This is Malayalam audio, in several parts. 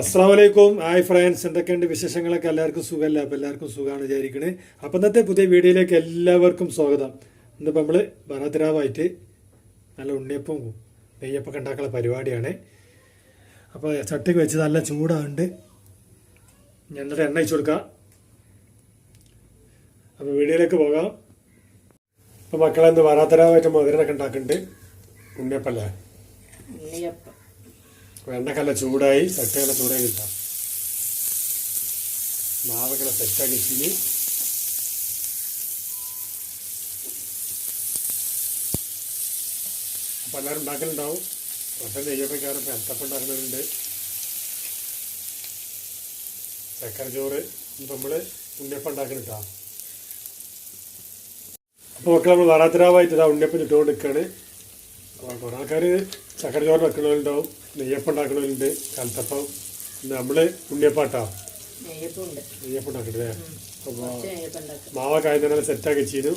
അസ്സാം വലൈക്കും ഹായ് ഫ്രണ്ട്സ്. എന്തൊക്കെയുണ്ട് വിശേഷങ്ങളൊക്കെ? എല്ലാവർക്കും സുഖമല്ല? അപ്പോൾ എല്ലാവർക്കും സുഖമാണ് വിചാരിക്കണേ. അപ്പം ഇന്നത്തെ പുതിയ വീഡിയോയിലേക്ക് എല്ലാവർക്കും സ്വാഗതം. ഇന്നിപ്പോൾ നമ്മൾ ബറാദ്രാവായിട്ട് നല്ല ഉണ്ണിയപ്പം നെയ്യപ്പൊക്കെ ഉണ്ടാക്കാനുള്ള പരിപാടിയാണ്. അപ്പോൾ ചട്ടിക്ക് വെച്ച് നല്ല ചൂടാണ്ട് ഞാൻ എന്നിട്ട് എണ്ണ അയച്ചു കൊടുക്കാം. അപ്പോൾ വീഡിയോയിലേക്ക് പോകാം. അപ്പോൾ മക്കളെ ഇന്ന് ബറാത്തിരാവായിട്ട് മധുരനൊക്കെ ഉണ്ടാക്കുന്നുണ്ട്. ഉണ്ണിയപ്പല്ലേ? ഉണ്ണിയപ്പം. എണ്ണക്കല്ല ചൂടായി തട്ടുകല ചൂടായി കിട്ടാം. മാവൊക്കെ സെറ്റാക്കി ഇനി അപ്പം എല്ലാവരും ഉണ്ടാക്കലുണ്ടാവും. പക്ഷേ നെയ്യപ്പക്കാരും പെത്തപ്പം ഉണ്ടാക്കുന്നവരുണ്ട്. ചക്കര ചോറ് ഇപ്പം നമ്മൾ ഉണ്ണിയപ്പം ഉണ്ടാക്കുന്നുണ്ടാ അപ്പോൾ മക്കളെ നമ്മൾ വരാത്തരാവായിട്ട് ഇതാ ഉണ്ണിയപ്പം ചുട്ടുകൊണ്ട് നിൽക്കുകയാണ് അപ്പോൾ കുറേ ആൾക്കാർ ചക്കര ചോറ് വെക്കണവരുണ്ടാവും നെയ്യപ്പം ഉണ്ടാക്കണവരുണ്ട് കലത്തപ്പം നമ്മൾ ഉണ്ണിയപ്പാട്ടാ? നെയ്യപ്പം ഉണ്ട് നെയ്യപ്പം ഉണ്ടാക്കണ്ടേ അപ്പോൾ മാവ നെയ്യപ്പം ഉണ്ടാക്കാം. മാവൊക്കെ ആദ്യം തന്നെ സെറ്റാക്കി ചെയ്തു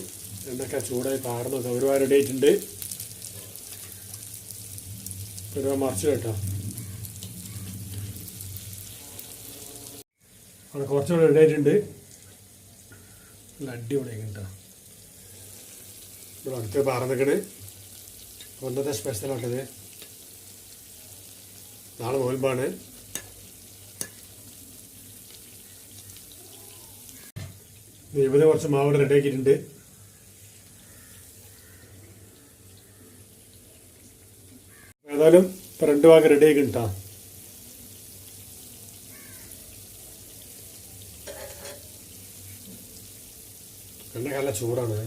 എന്നൊക്കെ ചൂടായി പാർന്നു നോക്കാം. ഒരുപാട് റെഡി ആയിട്ടുണ്ട്. ഒരുപാട് മറിച്ചു കേട്ടോ. അവിടെ കുറച്ചുകൂടെ റെഡി ആയിട്ടുണ്ട്. നല്ല അടിപൊളിയായി കേട്ടോ. ഇവിടെ അടുത്ത് പാർന്നിക്കണ് അപ്പോൾ ഇന്നത്തെ നാളെ നോൽമ്പാണ്. ഇവിടെ കുറച്ച് മാവ് റെഡിയാക്കിയിട്ടുണ്ട്. ഏതായാലും രണ്ട് ഭാഗം റെഡി ആക്കി കിട്ടാ. എണ്ണ നല്ല ചൂടാണ്.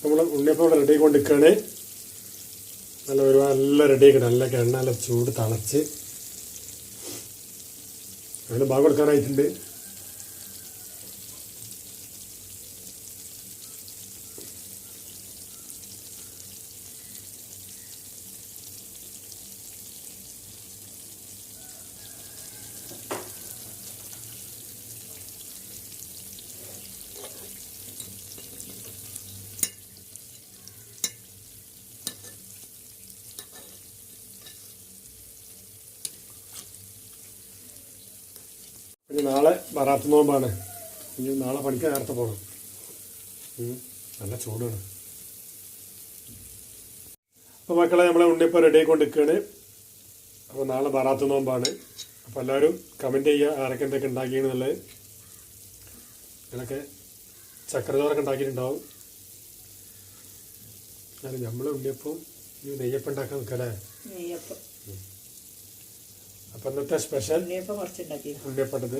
നമ്മൾ ഉണ്ണിയപ്പം റെഡി കൊണ്ടിരിക്കുകയാണ് നല്ല ഒരുപാട് നല്ല റെഡി ആക്കണം നല്ല എണ്ണ നല്ല ചൂട് തളച്ച്. അതിന് ഭാഗം കൊടുക്കാനായിട്ടുണ്ട്. ഇനി നാളെ വറാത്ത നോമ്പാണ്. ഇനി നാളെ പണിക്ക് നേരത്തെ പോകണം നല്ല ചൂടാണ്. അപ്പോൾ മക്കളെ നമ്മളെ ഉണ്ണിപ്പോൾ റെഡി ആയിക്കൊണ്ട് നിൽക്കുകയാണ് അപ്പോൾ നാളെ വറാത്ത നോമ്പാണ്. അപ്പോൾ എല്ലാവരും കമന്റ് ചെയ്യുക ആരൊക്കെ എന്തൊക്കെ ഉണ്ടാക്കിയെന്നുള്ളത് ഇതൊക്കെ ചക്കരചോറൊക്കെ ഉണ്ടാക്കിയിട്ടുണ്ടാവും. നമ്മളെ ഉണ്ണിയപ്പം നെയ്യപ്പം ഉണ്ടാക്കാൻ നിൽക്കല്ലേ? നെയ്യപ്പം. അപ്പം ഇന്നത്തെ സ്പെഷ്യൽ ഉണ്ണിയപ്പം അപ്പൊ ഉണ്ണിയപ്പട്ടത്.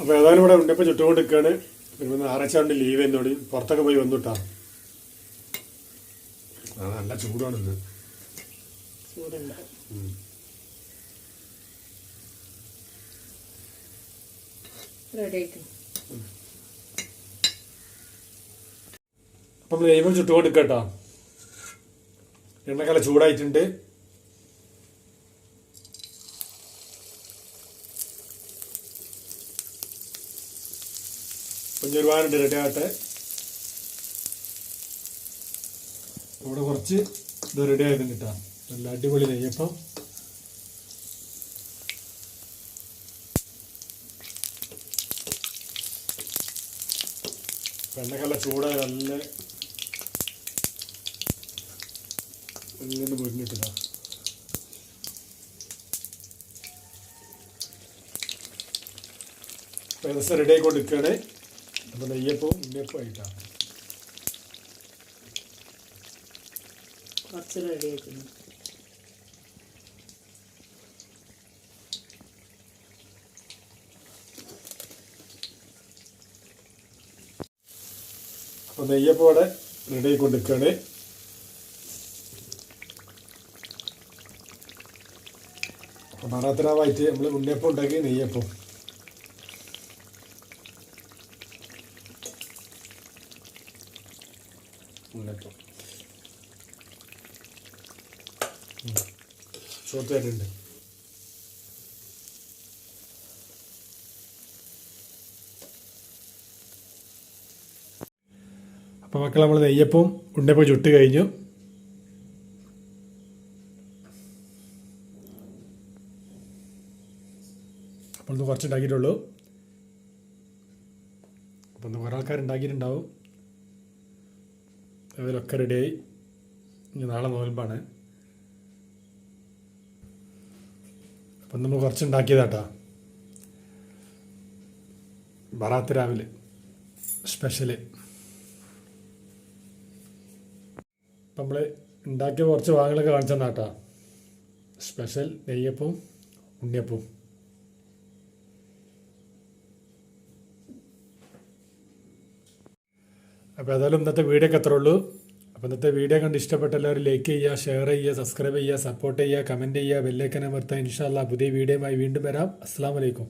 അപ്പോൾ ഏതായാലും ഇവിടെ ഉണ്ണിയപ്പം ചുട്ടുകൊണ്ട് നിൽക്കുകയാണ് പിന്നെ ഞായറാഴ്ച കൊണ്ട് ലീവ് എന്നോട് പുറത്തൊക്കെ പോയി വന്നു നല്ല ചൂടാണ് ഇന്ന് ചൂടുണ്ട് അപ്പം ദൈവം ചുട്ടുകൊണ്ട് എണ്ണക്കല ചൂടായിട്ടുണ്ട്. ഇനി ഒരുപാടുണ്ട് റെഡി ആകട്ടെ ഇവിടെ കുറച്ച് ഇത് റെഡി ആയിരുന്നു കിട്ടാം. നല്ല അടിപൊളി നെയ്യപ്പം. എണ്ണക്കല്ല ചൂട് നല്ല ഇങ്ങനെ പൊരിഞ്ഞിട്ടില്ല ഏകദേശം റെഡി ആയിക്കൊണ്ടിരിക്കുകയാണ്. അപ്പോൾ നെയ്യപ്പവും ഉണ്ണിയപ്പം ആയിട്ടാണ്. കുറച്ച് റെഡി അപ്പോൾ നെയ്യപ്പം ഇവിടെ റെഡി ആയിക്കൊണ്ട് നിൽക്കുകയാണ് അപ്പോൾ മറാത്തരാവായിട്ട് നമ്മൾ ഉണ്ണിയപ്പം ഉണ്ടാക്കി നെയ്യപ്പം ഉണ്ണിയപ്പം ചോത്ത് വരുന്നുണ്ട് അപ്പോൾ മക്കൾ നമ്മൾ നെയ്യപ്പം ഉണ്ടപ്പോൾ ചുട്ട് കഴിഞ്ഞു. അപ്പോൾ ഒന്ന് കുറച്ച് ഉണ്ടാക്കിയിട്ടുള്ളൂ അപ്പോൾ ഒന്ന് കുറേ ആൾക്കാർ ഉണ്ടാക്കിയിട്ടുണ്ടാവും. അതിലൊക്കെ റെഡിയായി ഇനി നാളെ നോൽമ്പാണ്. അപ്പം നമ്മൾ കുറച്ച് ഉണ്ടാക്കിയതാട്ടാ ബറാത്ത് രാവിലെ സ്പെഷ്യൽ. നമ്മൾ ഉണ്ടാക്കിയ കുറച്ച് ഭാഗങ്ങളൊക്കെ കാണിച്ചു സ്പെഷ്യൽ നെയ്യപ്പവും ഉണ്ണിയപ്പവും അപ്പോൾ ഏതായാലും ഇന്നത്തെ വീഡിയോ ഒക്കെ അത്രേ ഉള്ളൂ. അപ്പോൾ ഇന്നത്തെ വീഡിയോ കണ്ട് ഇഷ്ടപ്പെട്ട എല്ലാവരും ലൈക്ക് ചെയ്യുക ഷെയർ ചെയ്യുക സബ്സ്ക്രൈബ് ചെയ്യുക സപ്പോർട്ട് ചെയ്യുക കമന്റ് ചെയ്യുക ബെല്ലൈക്കൻ അമർത്തുക. ഇൻഷാല്ല പുതിയ വീഡിയോയുമായി വീണ്ടും വരാം. അസ്സാം വലൈക്കും